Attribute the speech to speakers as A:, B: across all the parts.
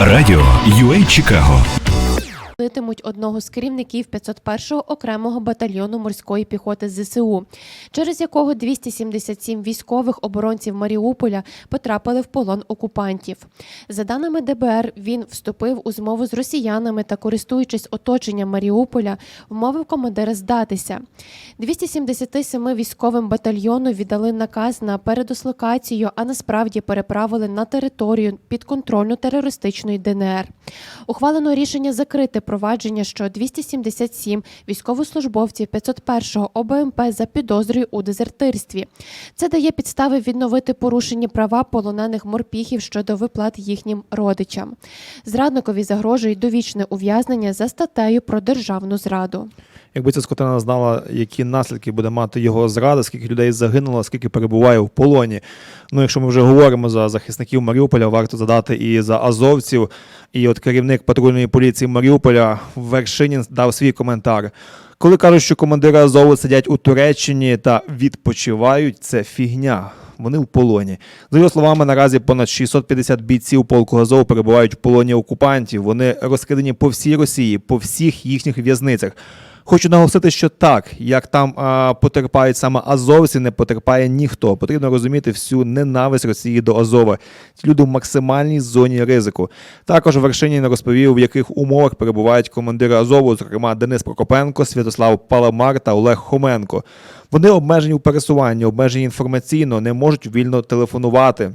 A: Радіо UA Чикаго
B: Литимуть одного з керівників 501-го окремого батальйону морської піхоти ЗСУ, через якого 277 військових оборонців Маріуполя потрапили в полон окупантів. За даними ДБР, він вступив у змову з росіянами та, користуючись оточенням Маріуполя, вмовив командира здатися. 277 військовим батальйону віддали наказ на передислокацію, а насправді переправили на територію підконтрольну терористичної ДНР. Ухвалено рішення закрити провадження, що 277 військовослужбовців 501-го ОБМП за підозрою у дезертирстві. Це дає підстави відновити порушені права полонених морпіхів щодо виплат їхнім родичам. Зрадникові загрожує довічне ув'язнення за статтею про державну зраду.
C: Якби ця скотина знала, які наслідки буде мати його зрада, скільки людей загинуло, скільки перебуває в полоні. Ну, якщо ми вже говоримо за захисників Маріуполя, варто задати і за азовців. І от керівник патрульної поліції Маріуполя Вершинін дав свій коментар. Коли кажуть, що командири Азову сидять у Туреччині та відпочивають, це фігня. Вони в полоні. За його словами, наразі понад 650 бійців полку Азов перебувають в полоні окупантів. Вони розкидані по всій Росії, по всіх їхніх в'язницях. Хочу наголосити, що так, як там а, потерпають саме азовці, не потерпає ніхто. Потрібно розуміти всю ненависть Росії до Азова. Ці люди в максимальній зоні ризику. Також Вершинін розповів, в яких умовах перебувають командири Азову, зокрема Денис Прокопенко, Святослав Паламар та Олег Хоменко. Вони обмежені в пересуванні, обмежені інформаційно, не можуть вільно телефонувати.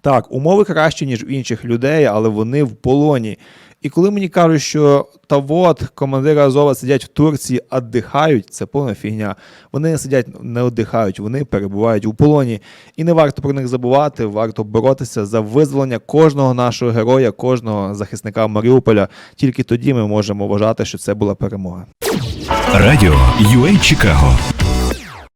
C: Так, умови кращі, ніж в інших людей, але вони в полоні. І коли мені кажуть, що та от командири Азова сидять в Турції, віддихають, це повна фігня. Вони не сидять, не віддихають, вони перебувають у полоні. І не варто про них забувати, варто боротися за визволення кожного нашого героя, кожного захисника Маріуполя. Тільки тоді ми можемо вважати, що це була перемога.
A: Радіо UA Чикаго